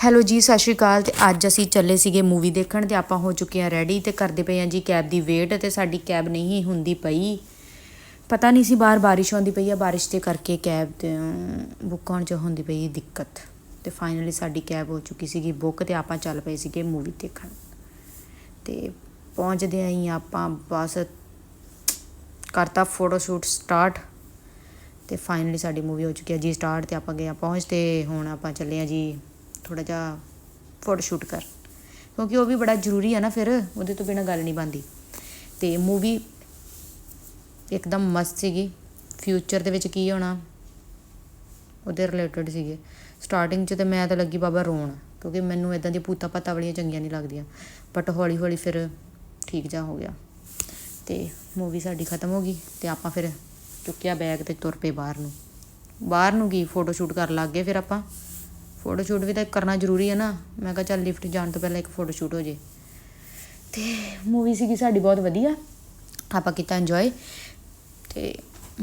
Hello ਜੀ, ਸਤਿ ਸ਼੍ਰੀ ਅਕਾਲ। ਤੇ ਅੱਜ ਅਸੀਂ ਚੱਲੇ ਸੀਗੇ ਮੂਵੀ ਦੇਖਣ ਤੇ ਆਪਾਂ ਹੋ ਚੁੱਕੇ ਹਾਂ ਰੈਡੀ ਤੇ ਕਰਦੇ ਪਏ ਹਾਂ ਜੀ ਕੈਬ ਦੀ ਵੇਟ ਤੇ ਸਾਡੀ ਕੈਬ ਨਹੀਂ ਹੁੰਦੀ ਪਈ। ਪਤਾ ਨਹੀਂ ਸੀ ਬਾਹਰ ਬਾਰਿਸ਼ ਆਉਂਦੀ ਪਈ ਆ, ਬਾਰਿਸ਼ ਦੇ ਕਰਕੇ ਕੈਬ ਤੇ ਬੁੱਕ ਹੋਣ ਚ ਹੁੰਦੀ ਪਈ ਦਿੱਕਤ। ਤੇ ਫਾਈਨਲੀ ਸਾਡੀ ਕੈਬ ਹੋ ਚੁੱਕੀ ਸੀਗੀ ਬੁੱਕ ਤੇ ਆਪਾਂ ਚੱਲ ਪਏ ਸੀਗੇ ਮੂਵੀ ਦੇਖਣ। ਤੇ ਪਹੁੰਚਦੇ ਆਂ ਹੀ ਆਪਾਂ, ਬਸ ਕਰਤਾ ਫੋਟੋ ਸ਼ੂਟ ਸਟਾਰਟ ਤੇ ਫਾਈਨਲੀ ਸਾਡੀ ਮੂਵੀ ਹੋ ਚੁੱਕੀ ਹੈ ਜੀ ਸਟਾਰਟ ਤੇ ਆਪਾਂ ਗਏ ਆ ਪਹੁੰਚ ਤੇ ਹੁਣ ਆਪਾਂ ਚੱਲੇ ਆ ਜੀ ਥੋੜਾ ਜਿਹਾ ਫੋਟੋ ਸ਼ੂਟ ਕਰ। ਕਿਉਂਕਿ ਉਹ ਵੀ ਬੜਾ ਜ਼ਰੂਰੀ ਆ ਨਾ ਫਿਰ, ਉਹਦੇ ਤੋਂ ਬਿਨਾ ਗੱਲ ਨਹੀਂ ਬਣਦੀ। ਤੇ ਮੂਵੀ ਇੱਕਦਮ ਮਸਤ ਸੀਗੀ। ਫਿਊਚਰ ਦੇ ਵਿੱਚ ਕੀ ਹੋਣਾ? ਉਹਦੇ ਰਿਲੇਟਡ ਸੀਗੇ। ਸਟਾਰਟਿੰਗ 'ਚ ਤੇ ਮੈਂ ਤਾਂ ਲੱਗੀ ਬਾਬਾ ਰੋਣ, ਕਿਉਂਕਿ ਮੈਨੂੰ ਇਦਾਂ ਦੀ ਭੂਤਾ ਪਤਾ ਵਾਲੀਆਂ ਚੰਗੀਆਂ ਨਹੀਂ ਲੱਗਦੀਆਂ। ਬਟ ਹੌਲੀ ਹੌਲੀ ਫਿਰ ਠੀਕ ਜਾ ਹੋ ਗਿਆ। ਤੇ ਮੂਵੀ ਸਾਡੀ ਖਤਮ ਹੋ ਗਈ ਤੇ ਆਪਾਂ ਫਿਰ ਚੁੱਕਿਆ ਬੈਗ ਤੇ ਤੁਰ ਪਏ ਬਾਹਰ ਨੂੰ। ਬਾਹਰ ਨੂੰ ਕੀ ਫੋਟੋ ਸ਼ੂਟ ਕਰਨ ਲੱਗ ਗਏ ਫਿਰ ਆਪਾਂ। ਫੋਟੋ ਸ਼ੂਟ ਵੀ ਤਾਂ ਕਰਨਾ ਜ਼ਰੂਰੀ ਹੈ ਨਾ। ਮੈਂ ਕਿਹਾ ਚੱਲ ਲਿਫਟ ਜਾਣ ਤੋਂ ਪਹਿਲਾਂ ਇੱਕ ਫੋਟੋ ਸ਼ੂਟ ਹੋ ਜੇ। ਤੇ ਮੂਵੀ ਸੀਗੀ ਸਾਡੀ ਬਹੁਤ ਵਧੀਆ। ਆਪਾਂ ਕੀਤਾ ਇੰਜੋਏ ਤੇ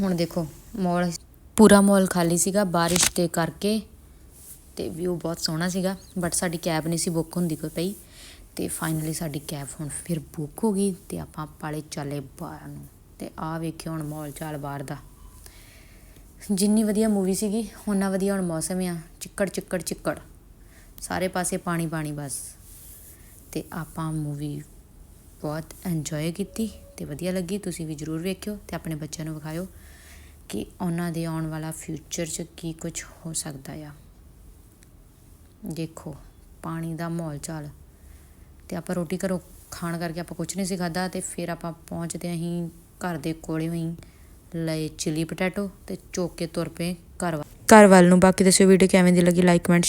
ਹੁਣ ਦੇਖੋ ਮਾਲ ਪੂਰਾ ਮਾਲ ਖਾਲੀ ਸੀਗਾ, ਬਾਰਿਸ਼ ਦੇ ਕਰਕੇ। ਤੇ ਵਿਊ ਬਹੁਤ ਸੋਹਣਾ ਸੀਗਾ ਬਟ ਸਾਡੀ ਕੈਬ ਨਹੀਂ ਸੀ ਬੁੱਕ ਹੁੰਦੀ ਕੋਈ ਪਈ। ਤੇ ਫਾਈਨਲੀ ਸਾਡੀ ਕੈਬ ਹੁਣ ਫਿਰ ਬੁੱਕ ਹੋ ਗਈ ਤੇ ਆਪਾਂ ਪਾਲੇ ਚੱਲੇ ਬਾਹਰ ਨੂੰ। ਤੇ ਆ ਵੇਖਿਓ ਹੁਣ ਮਾਲ ਚਾਲ ਬਾਹਰ ਦਾ। ਜਿੰਨੀ ਵਧੀਆ ਮੂਵੀ ਸੀਗੀ ਉਹਨਾਂ ਵਧੀਆ ਹੁਣ ਮੌਸਮ ਆ। ਚਿੱਕੜ ਚਿੱਕੜ ਚਿੱਕੜ। ਸਾਰੇ ਪਾਸੇ ਪਾਣੀ ਪਾਣੀ ਬਸ। ਤੇ ਆਪਾਂ ਮੂਵੀ ਬਹੁਤ ਇੰਜੋਏ ਕੀਤੀ ਤੇ ਵਧੀਆ ਲੱਗੀ। ਤੁਸੀਂ ਵੀ ਜਰੂਰ ਵੇਖਿਓ ਤੇ ਆਪਣੇ ਬੱਚਿਆਂ ਨੂੰ ਵਿਖਾਇਓ ਕਿ ਉਹਨਾਂ ਦੇ ਆਉਣ ਵਾਲਾ ਫਿਊਚਰ 'ਚ ਕੀ ਕੁਝ ਹੋ ਸਕਦਾ ਆ। ਦੇਖੋ, ਪਾਣੀ ਦਾ ਮਾਹੌਲ ਚਾਲ। ਤੇ ਆਪਾਂ ਰੋਟੀ ਘਰੋਂ ਖਾਣ ਕਰਕੇ ਆਪਾਂ ਕੁਝ ਨਹੀਂ ਸੀ ਖਾਦਾ ਤੇ ਫਿਰ ਆਪਾਂ ਪਹੁੰਚਦੇ ਅਸੀਂ ਘਰ ਦੇ ਕੋਲੇ ਹੋਈ ਲਏ ਚਿਲੀ ਪਟੈਟੋ ਤੇ ਚੋਕ ਤੁਰ ਪਏ ਘਰ ਵੱਲ। ਘਰ ਵੱਲ ਨੂੰ। ਬਾਕੀ ਦੱਸਿਓ ਵੀਡੀਓ ਕਿਵੇਂ ਦੀ ਲੱਗੀ ਲਾਈਕ ਕਮੈਂਟ